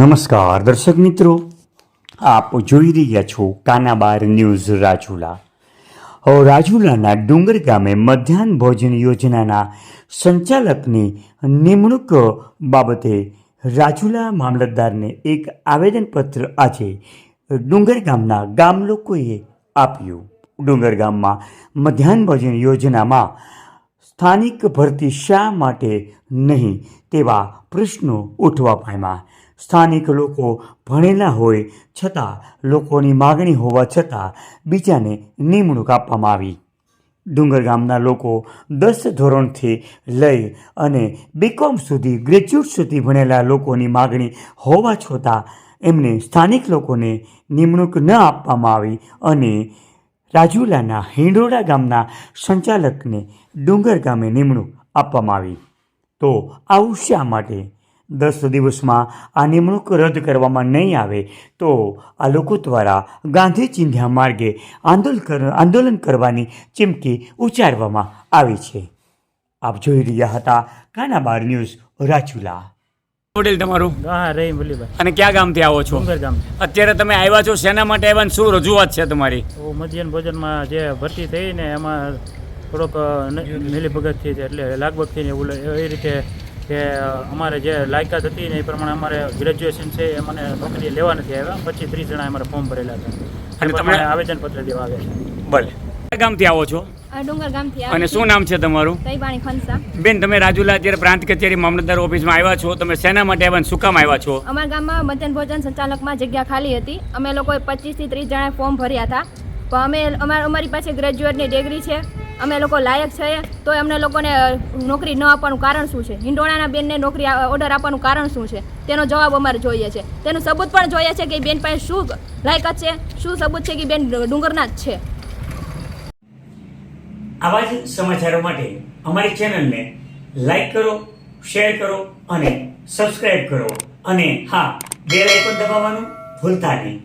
નમસ્કાર, દર્શક મિત્રો. આપ જોઈ રહ્યા છો કાનાબાર ન્યૂઝ રાજુલા. હવે રાજુલાના ડુંગર ગામે મધ્યાહન ભોજન યોજનાના સંચાલકની નિમણૂક બાબતે રાજુલા મામલતદારને એક આવેદનપત્ર આજે ડુંગર ગામના ગામ લોકોએ આપ્યું. ડુંગર ગામમાં મધ્યાહન ભોજન યોજનામાં સ્થાનિક ભરતી શા માટે નહીં તેવા પ્રશ્નો ઉઠવા પામ્યા. સ્થાનિક લોકો ભણેલા હોય છતાં લોકોની માગણી હોવા છતાં બીજાને નિમણૂક આપવામાં આવી. ડુંગર ગામના લોકો દસ ધોરણથી લઈ અને બીકોમ સુધી, ગ્રેજ્યુએટ સુધી ભણેલા લોકોની માગણી હોવા છતાં એમને સ્થાનિક લોકોને નિમણૂક ન આપવામાં આવી અને રાજુલાના હિંડોળા ગામના સંચાલકને ડુંગર ગામે નિમણૂક આપવામાં આવી. તો આવું શા માટે દસ દિવસમાં આ નિમણૂક રદ કરવામાં નહીં આવે તો આ લોકો દ્વારા ગાંધી ચિંધ્યા માર્ગે આંદોલન આંદોલન કરવાની ચીમકી ઉચ્ચારવામાં આવી છે. આપ જોઈ રહ્યા હતા કાનાબાર ન્યૂઝ રાજુલા. હોટેલ તમારું? હા રહી વલીભાઈ અને ક્યાં ગામથી આવો છો? ડુંગર ગામ અત્યારે તમે આવ્યા છો શેના માટે આવ્યા ને શું રજૂઆત છે તમારી? મધ્યાહન ભોજનમાં જે ભરતી થઈ ને એમાં થોડોક નીલી ભગત થઈ છે એટલે લાગભગ થઈને એવું એ રીતે કે અમારે જે લાયકાત હતી ને એ પ્રમાણે અમારે ગ્રેજ્યુએશન છે એ મને નોકરી લેવા નથી આવ્યા. પછી ત્રીસ જણા અમારે ફોર્મ ભરેલા હતા. અને તમે- તમારે આવેદનપત્ર દેવા આવ્યા છે. ભલે. ગામથી આવો છો? આ ડુંગર ગામથી અને શું નામ છે તમારું? તૈબાણી ખંસા. બેન તમે રાજુલા અત્યારે પ્રાંત કચેરી મામલતદાર ઓફિસમાં આવ્યા છો. તમે શેના માટે આવ્યા શું કામ આવ્યા છો? અમારા ગામમાં મધ્યાહન ભોજન સંચાલકમાં જગ્યા ખાલી હતી. અમે લોકોએ પચીસથી ત્રીસ જણાએ ફોર્મ ભર્યા હતા. પણ અમે અમાર અમારી પાસે ગ્રેજ્યુએટની ડિગ્રી છે. અમે લોકો લાયક છે, તો અમને લોકોને નોકરી ન આપવાનું કારણ શું છે? હિંડોળાના બેનને નોકરી ઓર્ડર આપવાનું કારણ શું છે? તેનો જવાબ અમારે જોઈએ છે. તેનું સબૂત પણ જોઈએ છે કે બેન પાસે શું લાયકાત છે, શું સબૂત છે કે બેન ડુંગરના જ છે? આવા જ સમાચારો માટે અમારી ચેનલને લાઈક કરો, શેર કરો અને સબસ્ક્રાઇબ કરો. અને હા, બેલ આઇકોન દબાવવાનું ભૂલતા નહીં.